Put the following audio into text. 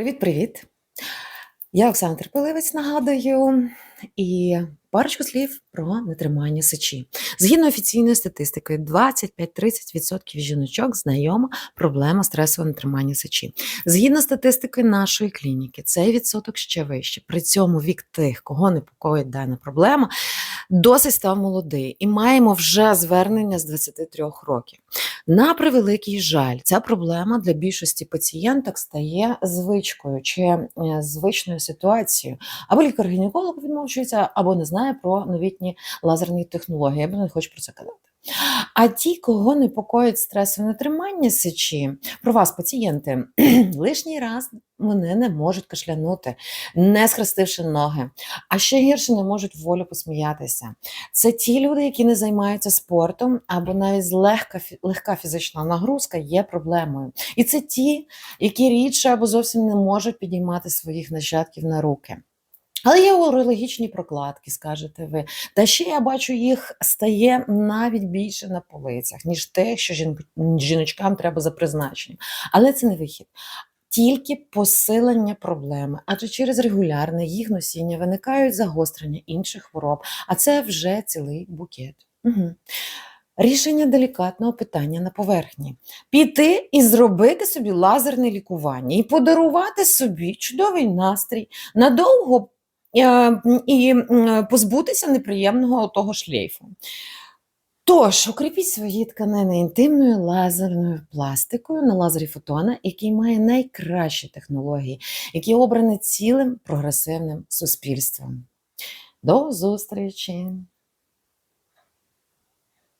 Привіт-привіт! Я Оксана Терпеливець нагадую, і парочку слів про нетримання сечі. Згідно офіційної статистики, 25-30% жіночок знайома проблема стресового нетримання сечі. Згідно статистики нашої клініки, цей відсоток ще вищий. При цьому вік тих, кого непокоїть дана проблема, досить став молодий, і маємо вже звернення з 23 років. На превеликий жаль, ця проблема для більшості пацієнток стає звичкою чи е, звичною ситуацією. Або лікар-гінеколог відмовчується, або не знає про новітні лазерні технології, або не хоче про це казати. А ті, кого непокоїть стресове нетримання сечі, про вас, пацієнти, лишній раз вони не можуть кашлянути, не схрестивши ноги, а ще гірше не можуть волю посміятися. Це ті люди, які не займаються спортом, або навіть легка, легка фізична нагрузка є проблемою. І це ті, які рідше або зовсім не можуть підіймати своїх нащадків на руки. Але є урологічні прокладки, скажете ви. Та ще я бачу, їх стає навіть більше на полицях, ніж те, що жін- жіночкам треба за призначенням. Але це не вихід. Тільки посилення проблеми, адже через регулярне їх носіння виникають загострення інших хвороб, а це вже цілий букет. Угу. Рішення делікатного питання на поверхні: піти і зробити собі лазерне лікування, і подарувати собі чудовий настрій, надовго е, і позбутися неприємного того шлейфу. Тож, укріпіть свої тканини інтимною лазерною пластикою на лазері фотона, який має найкращі технології, які обрані цілим прогресивним суспільством. До зустрічі!